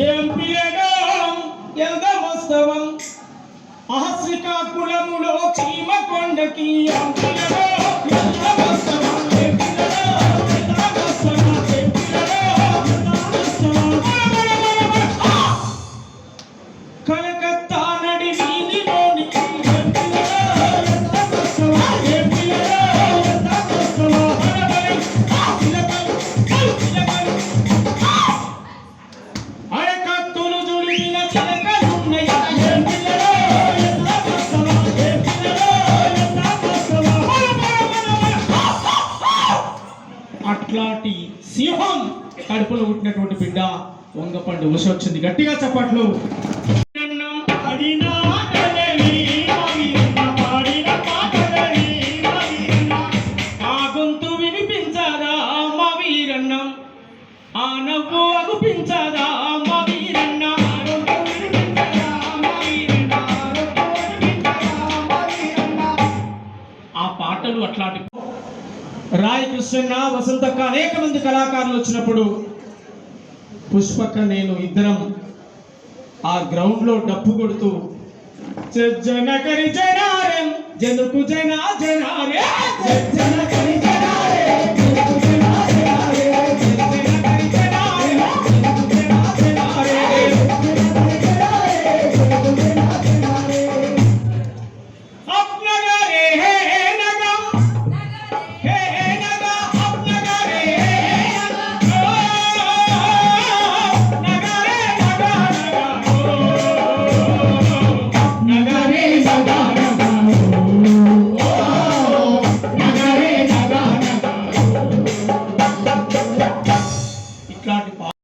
ఏం పిల్లడం ఎంత వాస్తవం చీమ కొండకి అట్లాంటి సింహం కడుపులో పుట్టినటువంటి బిడ్డ వంగపండు ఉష వచ్చింది గట్టిగా చప్పట్లు. ఆ గొంతు నవ్వు అగుపించదా మా వీరన్న. ఆ పాటలు అట్లాంటి రాయ్ కృష్ణన్న వసంతక్క అనేక మంది కళాకారులు వచ్చినప్పుడు పుష్పక్క నేను ఇద్దరం ఆ గ్రౌండ్లో డప్పు కొడుతూ జనకరి జనారం జనకు జనా జనారే జనకరి